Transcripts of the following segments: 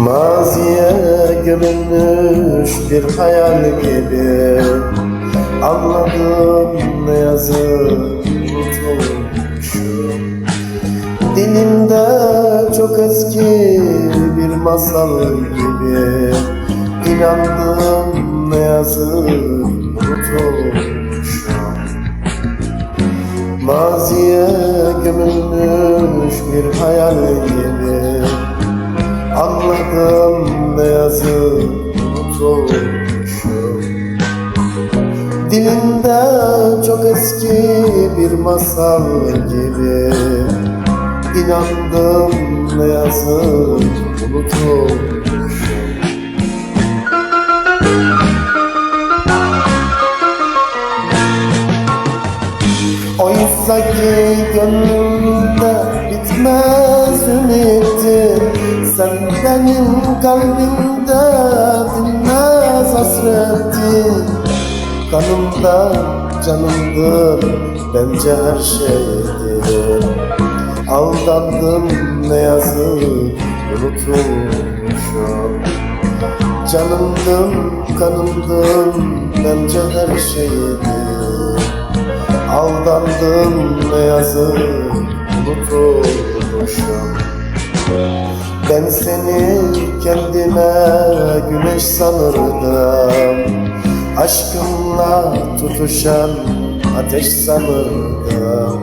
Maziye gömülmüş bir hayal gibi. Anladım ne yazık unutulmuşum Dilimde çok eski bir masal gibi. İnandım ne yazık unutulmuşum Maziye gömülmüş bir hayal gibi Anladım ne yazık Dilimde çok eski bir masal gibi İnandım ne yazık unutulmuşum Oysa ki gönlümde bitmez ümitim Sen benim kalbimde dinmez hasretin Kanımda canımdır bence her şeydir. Aldandım ne yazık unutulmuşum. Canımdım kanımdım bence her şeydir. Aldandım ne yazık unutulmuşum Ben seni kendime güneş sanırdım. Aşkımla tutuşan ateş sanırdım.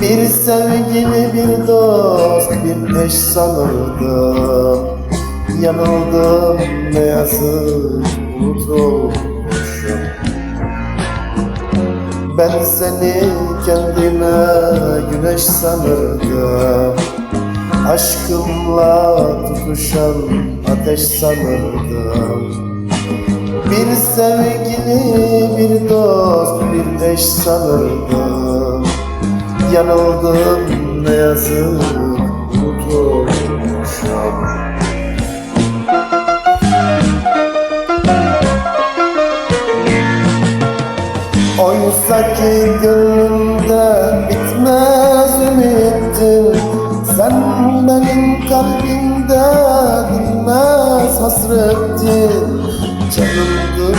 Bir sevgili bir dost bir eş sanırdım. Yanıldım ne yazık unutulmuşum. Ben seni kendime güneş sanırdım Aşkımla tutuşan ateş sanırdım. Bir sevgili, bir dost, bir eş sanırdım. Yanıldım ne yazık unutulmuşum. Oysa ki gönlümde bitmez benim kalbimde dinmez hasretin. Canımdın,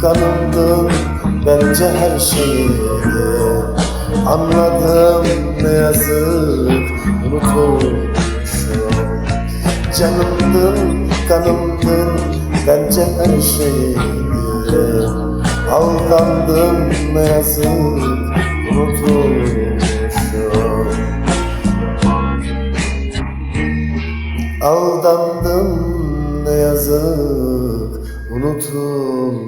kanımdın, bence her şeydi Anladım ne yazık unutulmuşum Canımdın, kanımdın, bence her şeydi Aldandım ne yazık unutulmuşum Aldandım ne yazık unutulmuşum